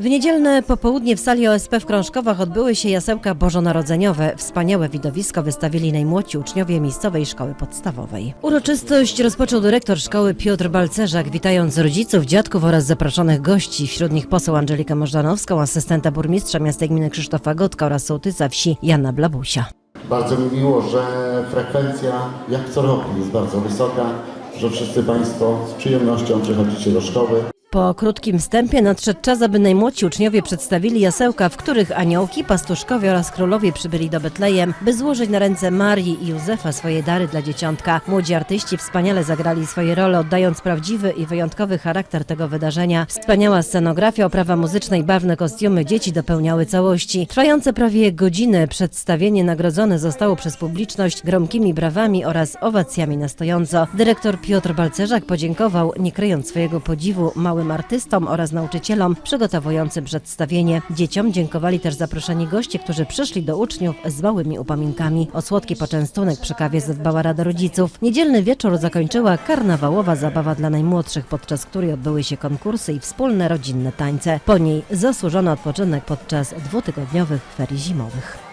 W niedzielne popołudnie w sali OSP w Krążkowach odbyły się jasełka bożonarodzeniowe. Wspaniałe widowisko wystawili najmłodsi uczniowie miejscowej szkoły podstawowej. Uroczystość rozpoczął dyrektor szkoły Piotr Balcerzak, witając rodziców, dziadków oraz zaproszonych gości. Wśród nich poseł Angelika Możdanowską, asystenta burmistrza miasta gminy Krzysztofa Gotka oraz sołtysa wsi Jana Blabusia. Bardzo mi miło, że frekwencja jak co roku jest bardzo wysoka, że wszyscy Państwo z przyjemnością przychodzicie do szkoły. Po krótkim wstępie nadszedł czas, aby najmłodsi uczniowie przedstawili jasełka, w których aniołki, pastuszkowie oraz królowie przybyli do Betlejem, by złożyć na ręce Marii i Józefa swoje dary dla dzieciątka. Młodzi artyści wspaniale zagrali swoje role, oddając prawdziwy i wyjątkowy charakter tego wydarzenia. Wspaniała scenografia, oprawa muzyczna i barwne kostiumy dzieci dopełniały całości. Trwające prawie godzinę przedstawienie nagrodzone zostało przez publiczność gromkimi brawami oraz owacjami na stojąco. Dyrektor Piotr Balcerzak podziękował, nie kryjąc swojego podziwu, małym artystom oraz nauczycielom przygotowującym przedstawienie. Dzieciom dziękowali też zaproszeni goście, którzy przyszli do uczniów z małymi upaminkami. O słodki poczęstunek przy kawie zadbała Rada Rodziców. Niedzielny wieczór zakończyła karnawałowa zabawa dla najmłodszych, podczas której odbyły się konkursy i wspólne rodzinne tańce. Po niej zasłużono odpoczynek podczas dwutygodniowych ferii zimowych.